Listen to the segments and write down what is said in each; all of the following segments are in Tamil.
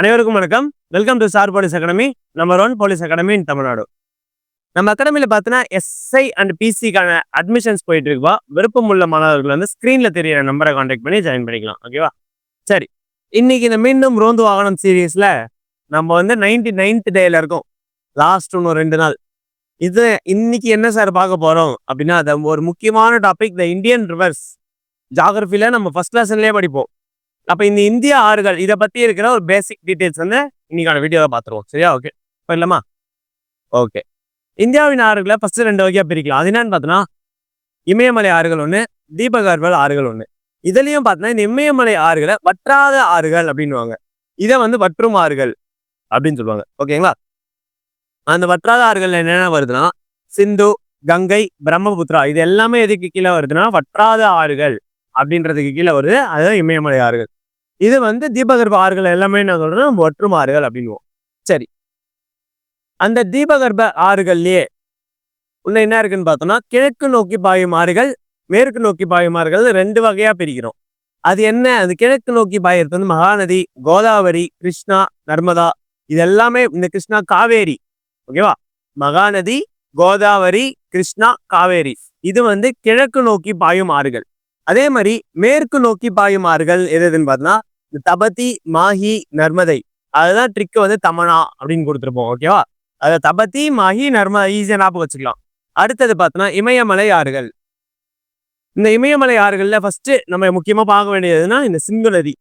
அனைவருக்கும் வணக்கம். Welcome to sir police academy number one police academy in Tamil Nadu நம்ம அகாடமியில் பார்த்தீங்கன்னா எஸ்ஐ அண்ட் பிசிக்கான அட்மிஷன்ஸ் போயிட்டு இருக்குவா விருப்பம் உள்ள மாணவர்கள் வந்து ஸ்க்ரீனில் தெரியிற நம்பரை காண்டாக்ட் பண்ணி ஜாயின் பண்ணிக்கலாம். ஓகேவா சரி. இன்னைக்கு இந்த மீண்டும் ரோந்து வாகனம் சீரீஸில் நம்ம வந்து நைன்டி நைன்த் டேல இருக்கோம். லாஸ்ட் ஒன்று ரெண்டு நாள். இது இன்னைக்கு என்ன சார் பார்க்க போகிறோம் அப்படின்னா அது ஒரு முக்கியமான டாபிக் த இந்தியன் ரிவர்ஸ் ஜாகிரஃபியில் நம்ம ஃபர்ஸ்ட் லெசன்லேயே படிப்போம். அப்போ இந்த இந்திய ஆறுகள் இதை பற்றி இருக்கிற ஒரு பேசிக் டீட்டெயில்ஸ் வந்து இன்னைக்கான வீடியோவை பார்த்துருவோம். சரியா? ஓகே போயிடலாமா ஓகே இந்தியாவின் ஆறுகளை ஃபஸ்ட்டு ரெண்டு வகையாக பிரிக்கலாம். அது என்னன்னு பார்த்தோன்னா இமயமலை ஆறுகள் ஒன்று தீபகர்பல் ஆறுகள் ஒன்று இதுலேயும் பார்த்தோன்னா இந்த இமயமலை ஆறுகளை வற்றாத ஆறுகள் அப்படின்னுவாங்க. இதை வந்து வற்றும் ஆறுகள் அப்படின்னு சொல்லுவாங்க. ஓகேங்களா அந்த வற்றாத ஆறுகள் என்னென்ன வருதுன்னா சிந்து கங்கை பிரம்மபுத்திரா இது எல்லாமே எதுக்கு கீழே வருதுன்னா வற்றாத ஆறுகள் அப்படின்றதுக்கு கீழே வருது. அதுதான் இமயமலை ஆறுகள். இது வந்து தீபகர்ப ஆறுகள் எல்லாமே என்ன சொல்றோம் ஒற்றும் ஆறுகள் அப்படின்வோம் சரி. அந்த தீபகர்ப ஆறுகள்லயே உள்ள என்ன இருக்குன்னு பார்த்தோம்னா கிழக்கு நோக்கி பாயும் ஆறுகள் மேற்கு நோக்கி பாயும் ஆறுகள் ரெண்டு வகையா பிரிக்கிறோம். அது என்ன? அது கிழக்கு நோக்கி பாயிறது வந்து மகாநதி கோதாவரி கிருஷ்ணா நர்மதா. இது எல்லாமே இந்த கிருஷ்ணா காவேரி. ஓகேவா? மகாநதி கோதாவரி கிருஷ்ணா காவேரி. இது வந்து கிழக்கு நோக்கி பாயும் ஆறுகள். அதே மாதிரி மேற்கு நோக்கி பாயும் ஆறுகள் எது எதுன்னு பார்த்தோம்னா இந்த தபதி மாஹி நர்மதை. அதுதான் ட்ரிக் வந்து தமனா அப்படின்னு கொடுத்துருப்போம் ஓகேவா அதை தபதி மாஹி நர்மதை ஈஸியாக ஞாபகம் வச்சுக்கலாம். அடுத்தது பார்த்தோன்னா இமயமலை ஆறுகள் இந்த இமயமலை ஆறுகள்ல ஃபர்ஸ்ட் நம்ம முக்கியமா பார்க்க வேண்டியதுன்னா இந்த சிந்து நதி.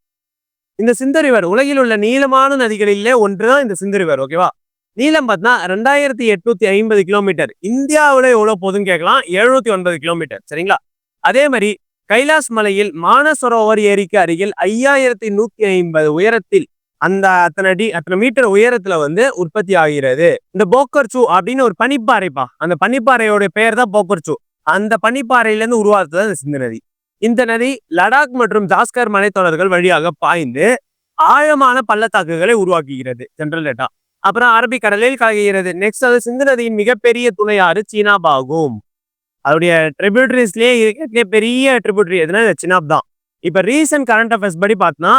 இந்த சிந்து ரிவர் உலகில் உள்ள நீளமான நதிகளிலே ஒன்று தான் இந்த சிந்து ரிவர் ஓகேவா நீளம் பார்த்தா ரெண்டாயிரத்தி எட்நூத்தி ஐம்பது கிலோமீட்டர் இந்தியாவில் எவ்வளவு போதுன்னு கேட்கலாம் எழுநூத்தி ஒன்பது கிலோமீட்டர் சரிங்களா? அதே மாதிரி கைலாஸ் மலையில் மானசரோவர் ஏரிக்கு அருகில் ஐயாயிரத்தி நூத்தி ஐம்பது உயரத்தில் அந்த அத்தனை அடி அத்தனை மீட்டர் உயரத்துல வந்து உற்பத்தி ஆகிறது. இந்த போக்கர்சு அப்படின்னு ஒரு பனிப்பாறைப்பா. அந்த பனிப்பாறையோட பெயர் தான் போக்கர்சு. அந்த பனிப்பாறையில இருந்து உருவாக்குறது அந்த சிந்து நதி. இந்த நதி லடாக் மற்றும் ஜாஸ்கர் மலைத்தொடர்கள் வழியாக பாய்ந்து ஆழமான பள்ளத்தாக்குகளை உருவாக்குகிறது ஜென்ரல் டேட்டா அப்புறம் அரபிக்கடலில் கலகிறது நெக்ஸ்ட் அது சிந்து நதியின் மிகப்பெரிய துணையாறு சீனாபாகும். அதோடைய ட்ரிபியூட்டரிஸ்லயே இருக்கிற பெரிய ட்ரிபியூட்டரி எதுனா இந்த சினாப் தான். இப்போ ரீசன்ட் கரண்ட் அஃபேர்ஸ் படி பார்த்தோன்னா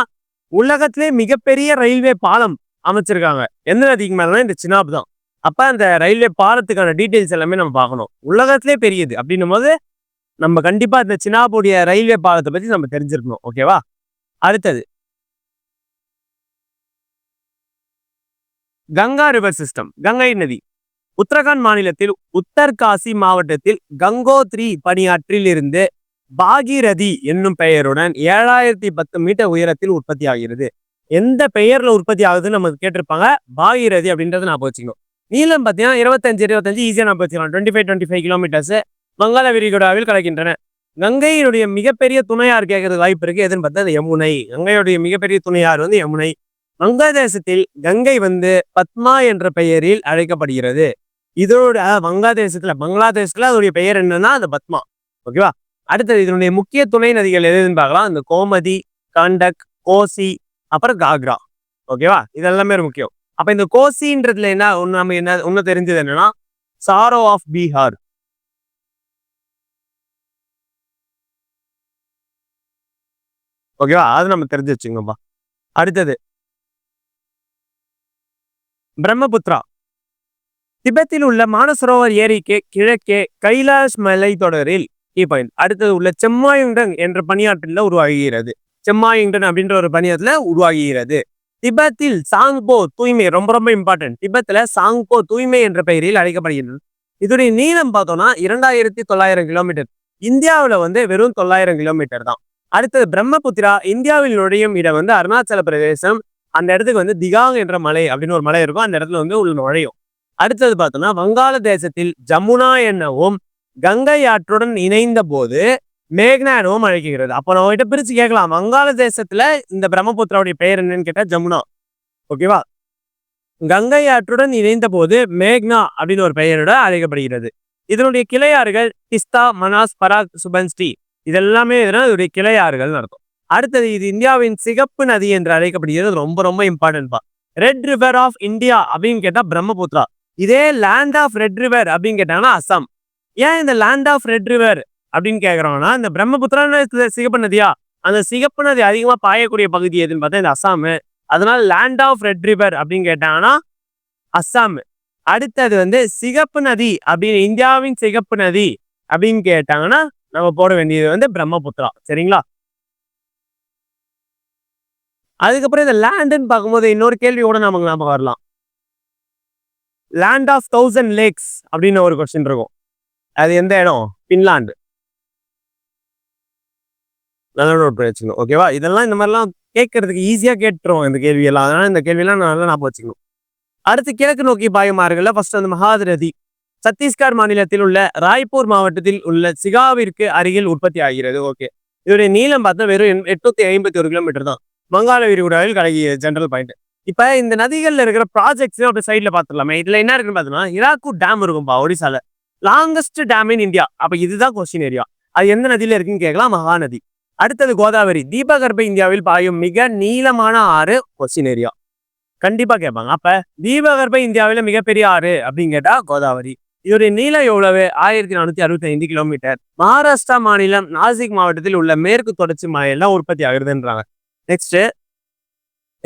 உலகத்திலே மிகப்பெரிய ரயில்வே பாலம் அமைச்சிருக்காங்க. எந்த நதிக்கு மேலே இந்த சினாப் தான். அப்போ அந்த ரயில்வே பாலத்துக்கான டீட்டெயில்ஸ் எல்லாமே நம்ம பார்க்கணும். உலகத்திலே பெரியது. அப்படின்னும் போது நம்ம கண்டிப்பாக இந்த சினாபுடைய ரயில்வே பாலத்தை பற்றி நம்ம தெரிஞ்சிருக்கணும். ஓகேவா அடுத்தது. கங்கா ரிவர் சிஸ்டம் கங்கை நதி. உத்தரகாண்ட் மாநிலத்தில் உத்தர்காசி மாவட்டத்தில் கங்கோத்ரி பணியாற்றில் இருந்து பாகீரதி என்னும் பெயருடன் ஏழாயிரத்தி பத்து மீட்டர் உயரத்தில் உற்பத்தி ஆகிறது எந்த பெயர்ல உற்பத்தி ஆகுதுன்னு நம்ம கேட்டிருப்பாங்க. பாகீரதி அப்படின்றத நான் வச்சுக்கணும் நீளம் பார்த்தீங்கன்னா இருபத்தஞ்சு இருபத்தஞ்சு ஈஸியாக நான் வச்சுக்கலாம் twenty five twenty five kilometres வங்காள விரிகுடாவில் கலக்கின்றன கங்கையினுடைய மிகப்பெரிய துணையார் கேட்கறது வாய்ப்பு இருக்கு. எதுன்னு பார்த்தா அது யமுனை. கங்கையுடைய மிகப்பெரிய துணையார் வந்து யமுனை. வங்காதேசத்தில் கங்கை வந்து பத்மா என்ற பெயரில் அழைக்கப்படுகிறது. இதோட வங்காதேசத்துல பங்களாதேசத்துல அதோடைய பெயர் என்னன்னா அந்த பத்மா. ஓகேவா அடுத்தது இதனுடைய முக்கிய துணை நதிகள் எதுன்னு பார்க்கலாம். இந்த கோமதி கண்டக் கோசி அப்புறம் காக்ரா. ஓகேவா இதெல்லாமே முக்கியம். அப்ப இந்த கோசின்றதுல என்ன ஒண்ணு நம்ம என்ன ஒண்ணு தெரிஞ்சது என்னன்னா சாரோ ஆஃப் பீகார். ஓகேவா அது நம்ம தெரிஞ்சு வச்சுங்கப்பா அடுத்தது பிரம்மபுத்ரா திபெத்தில் உள்ள மானசரோவர் ஏரிக்கு கிழக்கே கைலாஷ் மலை தொடரில் கீ பாயிண்ட். அடுத்தது உள்ள செம்மாயுங்டன் என்ற பணியாற்றில் உருவாகுகிறது செம்மாயுங்டன் அப்படின்ற ஒரு பணியாற்றில் உருவாகுகிறது திபெத்தில் சாங்போ தூய்மை ரொம்ப ரொம்ப இம்பார்ட்டன்ட் திபெத்தில் சாங்போ தூய்மை என்ற பெயரில் அழைக்கப்படுகிறது இதோடைய நீளம் பார்த்தோம்னா இரண்டாயிரத்தி தொள்ளாயிரம் கிலோமீட்டர். இந்தியாவில் வந்து வெறும் தொள்ளாயிரம் கிலோமீட்டர் தான். அடுத்தது பிரம்மபுத்திரா இந்தியாவில் நுழையும் இடம் வந்து அருணாச்சல பிரதேசம். அந்த இடத்துக்கு வந்து திகாங் என்ற மலை அப்படின்னு ஒரு மலை இருக்கும். அந்த இடத்துல வந்து உள்ள நுழையும். அடுத்தது பார்த்தோம்னா வங்காளதேசத்தில் ஜமுனா என்னவும் கங்கை ஆற்றுடன் இணைந்த போது மேக்னா எனவும் அழைக்கிறது. அப்போ நம்ம கிட்ட பிரிச்சு கேட்கலாம். வங்காளதேசத்துல இந்த பிரம்மபுத்திராவுடைய பெயர் என்னன்னு கேட்டா ஜமுனா. ஓகேவா கங்கை ஆற்றுடன் இணைந்த போது மேக்னா அப்படின்னு ஒரு பெயரோட அழைக்கப்படுகிறது. இதனுடைய கிளையாறுகள் திஸ்தா மனாஸ் பராக் சுபன்ஸ்ரீ இதெல்லாமே இதனுடைய கிளையாறுகள்னு நடக்கும் அடுத்தது இது இந்தியாவின் சிகப்பு நதி என்று அழைக்கப்படுகிறது. ரொம்ப ரொம்ப இம்பார்ட்டன்ட் பா. ரெட் ரிவர் ஆஃப் இந்தியா அப்படின்னு கேட்டா பிரம்மபுத்திரா. இதே லேண்ட் ஆஃப் ரெட் ரிவர் அப்படின்னு கேட்டாங்கன்னா அசாம். ஏன் இந்த லேண்ட் ஆஃப் ரெட் ரிவர் அப்படின்னு கேட்குறோம்னா இந்த பிரம்மபுத்திரா சிகப்பு நதியா? அந்த சிகப்பு நதி அதிகமா பாயக்கூடிய பகுதி எதுன்னு பார்த்தா இந்த அசாமு. அதனால லேண்ட் ஆஃப் ரெட் ரிவர் அப்படின்னு கேட்டாங்கன்னா அஸ்ஸாம் அடுத்தது வந்து சிகப்பு நதி அப்படின்னு இந்தியாவின் சிகப்பு நதி அப்படின்னு கேட்டாங்கன்னா நம்ம போட வேண்டியது வந்து பிரம்மபுத்திரா. சரிங்களா? அதுக்கப்புறம் இந்த லேண்டுன்னு பார்க்கும்போது இன்னொரு கேள்வியோட நமக்கு ஞாபகம் வரலாம். லேண்ட் ஆஃப் தௌசண்ட் லேக்ஸ் அப்படின்னு ஒரு கொஸ்டின் இருக்கும். அது எந்த இடம்? பின்லாந்து நல்ல நோட் பண்ணி வச்சுக்கணும் ஓகேவா இதெல்லாம் இந்த மாதிரிலாம் கேட்கறதுக்கு ஈஸியாக கேட்டுரும் இந்த கேள்வியெல்லாம். அதனால இந்த கேள்வியெல்லாம் நல்லா ஞாபகம் வச்சுக்கணும். அடுத்து கிழக்கு நோக்கி பாயுமாறுகள்ல ஃபர்ஸ்ட் வந்து மகாதிரதி. சத்தீஸ்கர் மாநிலத்தில் உள்ள ராய்ப்பூர் மாவட்டத்தில் உள்ள சிகாவிற்கு அருகில் உற்பத்தி ஆகிறது. ஓகே இதோடைய நீளம் பார்த்தா வெறும் எண்- எட்நூத்தி ஐம்பத்தி ஒரு கிலோமீட்டர் தான். வங்காள விரிகுடாவில் கலகிய ஜென்ரல் பாயிண்ட் இப்ப இந்த நதிகள்ல இருக்கிற ப்ராஜெக்ட்ஸ் அப்படி சைட்ல பாத்துடலாமே. இதுல என்ன இருக்குன்னு பாத்தீங்கன்னா இராக்கு டேம் இருக்கும்பா ஒடிசால லாங்கஸ்ட் டேம் இன் இந்தியா அப்ப இதுதான் கொஸ்டின் ஏரியா அது எந்த நதியில இருக்குன்னு கேட்கலாம் மகாநதி. அடுத்தது கோதாவரி. தீபகற்ப இந்தியாவில் பாயும் மிக நீளமான ஆறு கொஸ்டின் ஏரியா கண்டிப்பா கேட்பாங்க. அப்ப தீபகற்ப இந்தியாவில மிகப்பெரிய ஆறு அப்படின்னு கேட்டா கோதாவரி. இதோடைய நீளம் எவ்வளவு? ஆயிரத்தி நானூத்தி அறுபத்தி ஐந்து கிலோமீட்டர் மகாராஷ்டிரா மாநிலம் நாசிக் மாவட்டத்தில் உள்ள மேற்கு தொடர்ச்சி மலையெல்லாம் உற்பத்தி ஆகுதுன்றாங்க. நெக்ஸ்ட்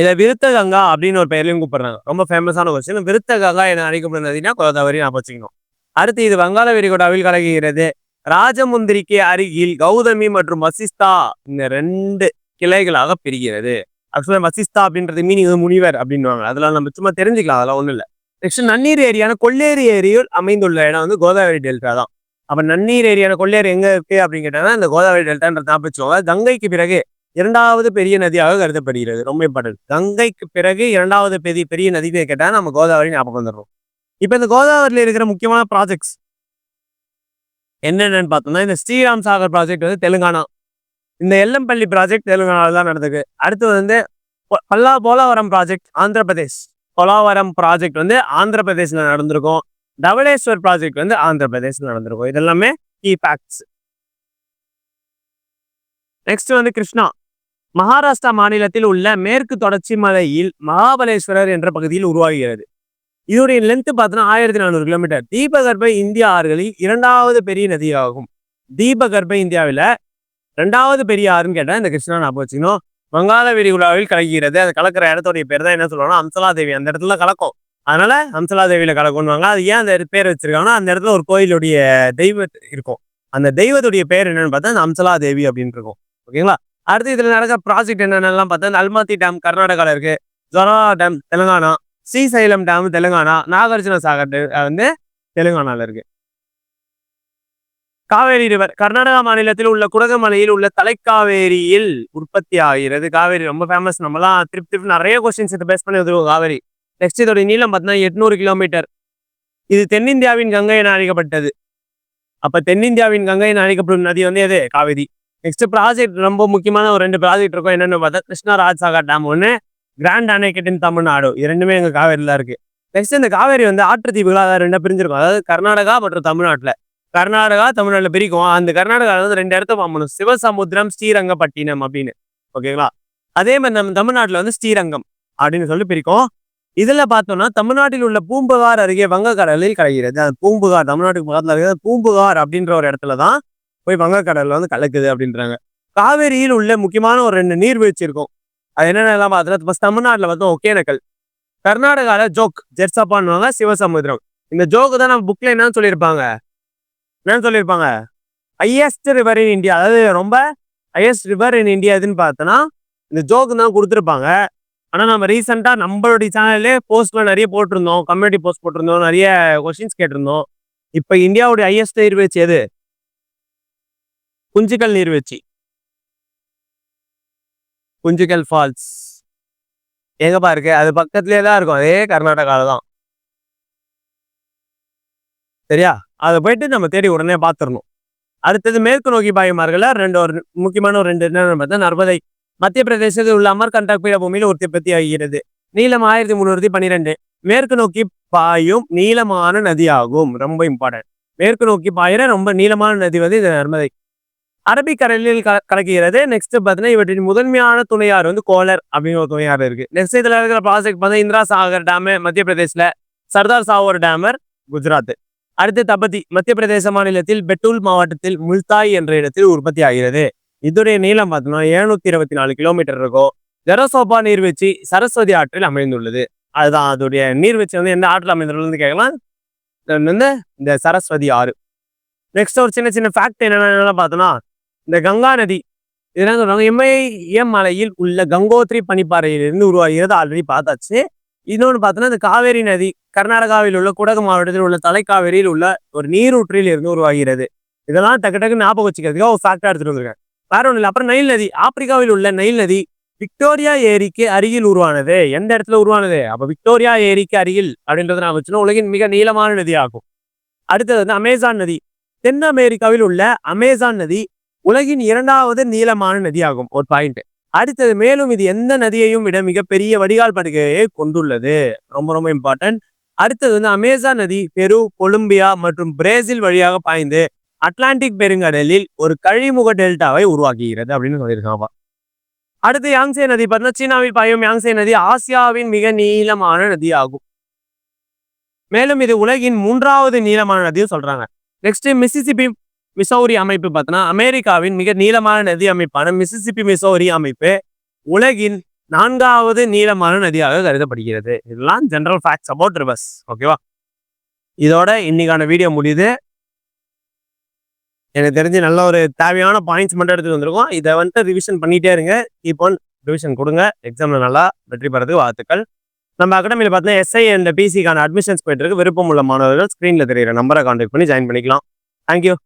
இதை விருத்த கங்கா அப்படின்னு ஒரு பெயர்லையும் கூப்பிடுறாங்க. ரொம்ப ஃபேமஸான கொஸ்டின் விருத்த கங்கா என அழைக்கப்படும் நதினா கோதாவரி நான் வச்சுக்கணும். அடுத்து இது வங்காள விரிகுடாவில் கலகுகிறது ராஜமுந்திரிக்கு அருகில் கௌதமி மற்றும் வசிஸ்தா இந்த ரெண்டு கிளைகளாக பிரிகிறது. ஆக்சுவலாக வசிஸ்தா அப்படின்றது மீனிங் முனிவர் அப்படின்வாங்க அதெல்லாம் நம்ம சும்மா தெரிஞ்சுக்கலாம். அதெல்லாம் ஒன்றும் இல்லை. நெக்ஸ்ட் நன்னீர் ஏரியான கொள்ளேரி ஏரியில் அமைந்துள்ள இடம் வந்து கோதாவரி டெல்டா தான். அப்போ நன்னீர் ஏரியான கொள்ளேரி எங்கே இருக்கு அப்படின்னு கேட்டாங்கன்னா இந்த கோதாவரி டெல்டான்ற ஞாபகம் கங்கைக்கு பிறகு இரண்டாவது பெரிய நதியாக கருதப்படுகிறது. ரொம்ப இம்பார்ட்டன்ட் கங்கைக்கு பிறகு இரண்டாவது பெரிய பெரிய நதியை கேட்டால் நம்ம கோதாவரி ஞாபகம் வந்துடுறோம் இப்போ இந்த கோதாவரியில் இருக்கிற முக்கியமான ப்ராஜெக்ட்ஸ் என்னென்னு பார்த்தோம்னா இந்த ஸ்ரீராம் சாகர் ப்ராஜெக்ட் வந்து தெலுங்கானா. இந்த எல்லம்பள்ளி ப்ராஜெக்ட் தெலுங்கானாவில் தான் நடந்திருக்கு அடுத்து வந்து பல்லா போலாவரம் ப்ராஜெக்ட் ஆந்திர பிரதேஷ். பொலாவரம் ப்ராஜெக்ட் வந்து ஆந்திர பிரதேசில் நடந்திருக்கும். தவளேஸ்வர் ப்ராஜெக்ட் வந்து ஆந்திர பிரதேஷ்ல நடந்திருக்கும். இதெல்லாமே கீ ஃபேக்ட்ஸ் நெக்ஸ்ட் வந்து கிருஷ்ணா. மகாராஷ்டிரா மாநிலத்தில் உள்ள மேற்கு தொடர்ச்சி மலையில் மகாபலேஸ்வரர் என்ற பகுதியில் உருவாகிறது. இதோடைய லென்த் பார்த்தோன்னா ஆயிரத்தி நானூறு கிலோமீட்டர் தீபகற்ப இந்திய ஆறுகளில் இரண்டாவது பெரிய நதியாகும். தீபகற்ப இந்தியாவில் ரெண்டாவது பெரிய ஆறுன்னு கேட்டால் இந்த கிருஷ்ணா ஞாபகம் வச்சுக்கணும். வங்காள விரிகுடாவில் கலக்கிறது. அது கலக்கிற இடத்துடைய பேர் தான் என்ன சொல்லுவாங்கன்னா அம்சலா தேவி அந்த இடத்துல கலக்கும். அதனால அம்சலா தேவியில கலக்குன்னுவாங்க அது ஏன் அந்த பேர் வச்சிருக்காங்கன்னா அந்த இடத்துல ஒரு கோயிலுடைய தெய்வ இருக்கும். அந்த தெய்வத்துடைய பேர் என்னன்னு பார்த்தா அந்த அம்சலா தேவி அப்படின்னு இருக்கும். ஓகேங்களா? அடுத்து இதுல நடக்கிற ப்ராஜெக்ட் என்னென்னலாம் பார்த்தா நல்மாத்தி அல்மாத்தி டேம் கர்நாடகாவில் இருக்கு. ஜொரா டேம் தெலுங்கானா ஸ்ரீசைலம் டேம் தெலுங்கானா நாகார்ஜுன சாகர் வந்து தெலுங்கானால இருக்கு. காவேரி ரிவர் கர்நாடகா மாநிலத்தில் உள்ள குடகமலையில் உள்ள தலைக்காவேரியில் உற்பத்தி ஆகிறது. காவேரி ரொம்ப ஃபேமஸ் நம்மலாம் திருப்பி திருப்பி நிறைய கொஸ்டின்ஸ் இதை பேஸ் பண்ணி வந்துருவோம் காவேரி. நெக்ஸ்ட் இதோட நீளம் பார்த்தீங்கன்னா எட்நூறு கிலோமீட்டர் இது தென்னிந்தியாவின் கங்கை என அழைக்கப்பட்டது. அப்ப தென்னிந்தியாவின் கங்கை என அழைக்கப்படும் நதி வந்து எது? காவேரி. நெக்ஸ்ட் ப்ராஜெக்ட் ரொம்ப முக்கியமான ஒரு ரெண்டு ப்ராஜெக்ட் இருக்கும். என்னென்னு பார்த்தா கிருஷ்ணா ராஜ்சாகர் டேம் ஒன்று கிராண்ட் அணைக்கட் இன் தமிழ்நாடு இரண்டுமே ரெண்டுமே காவேரியில் இருக்குது நெக்ஸ்ட் இந்த காவேரி வந்து ஆற்று தீவுகளாக ரெண்டா பிரிஞ்சிருக்கும். அதாவது கர்நாடகா மற்றும் தமிழ்நாட்டில். கர்நாடகா தமிழ்நாட்டில் பிரிக்கும். அந்த கர்நாடகாவில் வந்து ரெண்டு இடத்த பார்க்கணும் சிவசமுத்திரம் ஸ்ரீரங்கப்பட்டினம் அப்படின்னு. ஓகேங்களா அதே மாதிரி நம்ம தமிழ்நாட்டில் வந்து ஸ்ரீரங்கம் அப்படின்னு சொல்லி பிரிக்கும். இதில் பார்த்தோம்னா தமிழ்நாட்டில் உள்ள பூம்புகார் அருகே வங்கக்கடலில் கலைகிறது அந்த பூம்புகார் தமிழ்நாட்டுக்கு பக்கத்தில் இருக்கிற பூம்புகார் அப்படின்ற ஒரு இடத்துல தான் போய் வங்கக்கடலில் வந்து கலக்குது அப்படின்றாங்க. காவேரியில் உள்ள முக்கியமான ஒரு ரெண்டு நீர்வீழ்ச்சி இருக்கும். அது என்னென்னலாம் பார்த்தோன்னா ஃபர்ஸ்ட் தமிழ்நாட்டில் பார்த்தோம் ஒகேனக்கல். கர்நாடகாவில் ஜோக் ஜெர்சப்பான்னுவாங்க சிவசமுத்திரம். இந்த ஜோக்கு தான் நம்ம புக்கில் என்னன்னு சொல்லியிருப்பாங்க. என்னன்னு சொல்லியிருப்பாங்க? ஹையஸ்ட் ரிவர் இன் இந்தியா அதாவது ரொம்ப ஹையஸ்ட் ரிவர் இன் இந்தியா எதுன்னு பார்த்தோன்னா இந்த ஜோக்கு தான் கொடுத்துருப்பாங்க. ஆனால் நம்ம ரீசெண்டாக நம்மளுடைய சேனல்லே போஸ்ட்லாம் நிறைய போட்டிருந்தோம். கம்யூனிட்டி போஸ்ட் போட்டிருந்தோம். நிறைய கொஸ்டின்ஸ் கேட்டிருந்தோம். இப்போ இந்தியாவுடைய ஹையஸ்ட் நீர்வீழ்ச்சி எது? குஞ்சுக்கல் நீர்வீழ்ச்சி. குஞ்சுக்கல் ஃபால்ஸ் எங்கப்பா இருக்கு அது பக்கத்துலேயே தான் இருக்கும். அதே கர்நாடகாவில் தான். சரியா? அதை போயிட்டு நம்ம தேடி உடனே பார்த்துடணும் அடுத்தது மேற்கு நோக்கி பாயுமார்கள ரெண்டு ஒரு முக்கியமான ஒரு ரெண்டு என்னன்னு பார்த்தா நர்மதை. மத்திய பிரதேசத்தில் உள்ள அமர்கண்டக் பீடபூமியில் உற்பத்தி ஆகிறது. நீளம் ஆயிரத்தி முந்நூறுத்தி பன்னிரெண்டு. மேற்கு நோக்கி பாயும் நீளமான நதியாகும். ரொம்ப இம்பார்ட்டன்ட் மேற்கு நோக்கி பாயிற ரொம்ப நீளமான நதி வந்து இந்த நர்மதை. அரபிக்கடலில் க கலக்கிறது. நெக்ஸ்ட் பார்த்தீங்கன்னா இவற்றின் முதன்மையான துணையார் வந்து கோலர் அப்படின்னு ஒரு துணையார் இருக்கு. நெக்ஸ்ட் இதுல இருக்கிற ப்ராஜெக்ட் பார்த்தா இந்திரா சாகர் டேமு மத்திய பிரதேஷ்ல சர்தார் சாவோர் டேமர் குஜராத். அடுத்து தபதி மத்திய பிரதேச மாநிலத்தில் பெட்டூல் மாவட்டத்தில் முல்தாய் என்ற இடத்தில் உற்பத்தி ஆகிறது. இதோடைய நீளம் பார்த்தோம்னா எழுநூத்தி இருபத்தி நாலு கிலோமீட்டர் இருக்கும். ஜெரோசோபா நீர்வீழ்ச்சி சரஸ்வதி ஆற்றில் அமைந்துள்ளது. அதுதான் அதோடைய நீர்வீழ்ச்சி வந்து எந்த ஆற்றில் அமைந்துள்ளதுன்னு கேட்கலாம். வந்து இந்த சரஸ்வதி ஆறு. நெக்ஸ்ட் ஒரு சின்ன சின்ன ஃபேக்ட் என்னென்ன பார்த்தோம்னா இந்த கங்கா நதி இதெல்லாம் சொல்றாங்க? இமயமலையில் உள்ள கங்கோத்ரி பனிப்பாறையிலிருந்து உருவாகிறது ஆல்ரெடி பார்த்தாச்சு. இன்னொன்று பார்த்தோன்னா இந்த காவேரி நதி கர்நாடகாவில் உள்ள குடகு மாவட்டத்தில் உள்ள தலைக்காவேரியில் உள்ள ஒரு நீரூற்றில் இருந்து உருவாகிறது. இதெல்லாம் டக்கு டக்கு ஞாபகம் வச்சுக்கிறதுக்காக ஒரு ஃபேக்டா எடுத்துட்டு வந்திருக்கேன். வேற ஒன்றும் இல்லை. அப்புறம் நைல் நதி ஆப்பிரிக்காவில் உள்ள நைல் நதி விக்டோரியா ஏரிக்கு அருகில் உருவானது. எந்த இடத்துல உருவானது? அப்போ விக்டோரியா ஏரிக்கு அருகில் அப்படின்றத நான் வச்சுன்னா உலகின் மிக நீளமான நதி ஆகும் அடுத்தது வந்து அமேசான் நதி. தென் அமெரிக்காவில் உள்ள அமேசான் நதி உலகின் இரண்டாவது நீளமான நதியாகும். ஒரு பாயிண்ட் அடுத்தது மேலும் இது எந்த நதியையும் விட மிகப்பெரிய வடிகால் படுகையை கொண்டுள்ளது. ரொம்ப ரொம்ப இம்பார்ட்டன்ட் அடுத்தது வந்து அமேசான் நதி பெரு கொலம்பியா மற்றும் பிரேசில் வழியாக பாய்ந்து அட்லாண்டிக் பெருங்கடலில் ஒரு கழிமுக டெல்டாவை உருவாக்குகிறது அப்படின்னு சொல்லியிருக்காங்க. அடுத்து யாங்சே நதி. பார்த்தீங்கன்னா சீனாவில் பாயும் யாங்சே நதி ஆசியாவின் மிக நீளமான நதி ஆகும் மேலும் இது உலகின் மூன்றாவது நீளமான நதியும் சொல்றாங்க. நெக்ஸ்ட் மிசிசிபி மிசௌரி அமைப்பு பார்த்தோன்னா அமெரிக்காவின் மிக நீளமான நதி அமைப்பான மிசிசிபி மிசௌரி அமைப்பு உலகின் நான்காவது நீளமான நதியாக கருதப்படுகிறது. இதெல்லாம் ஜென்ரல் ஃபேக்ட்ஸ் அபவுட் ரிவர்ஸ் ஓகேவா இதோட இன்னைக்கான வீடியோ முடியுது. எனக்கு தெரிஞ்சு நல்ல ஒரு தேவையான பாயிண்ட்ஸ் மட்டும் எடுத்துட்டு வந்திருக்கோம். இதை வந்துட்டு ரிவிஷன் பண்ணிட்டே இருங்க. இப்போ ரிவிஷன் கொடுங்க. எக்ஸாம்ல நல்லா வெற்றி பெறதுக்கு வாழ்த்துக்கள். நம்ம அகாடமியில் பார்த்தீங்கன்னா எஸ்ஐ அண்ட் பிசிக்கான அட்மிஷன்ஸ் போயிட்டு இருக்கு. விருப்பம் உள்ள மாணவர்கள் ஸ்க்ரீனில் தெரியிற நம்பரை கான்டாக்ட் பண்ணி ஜாயின் பண்ணிக்கலாம். Thank you.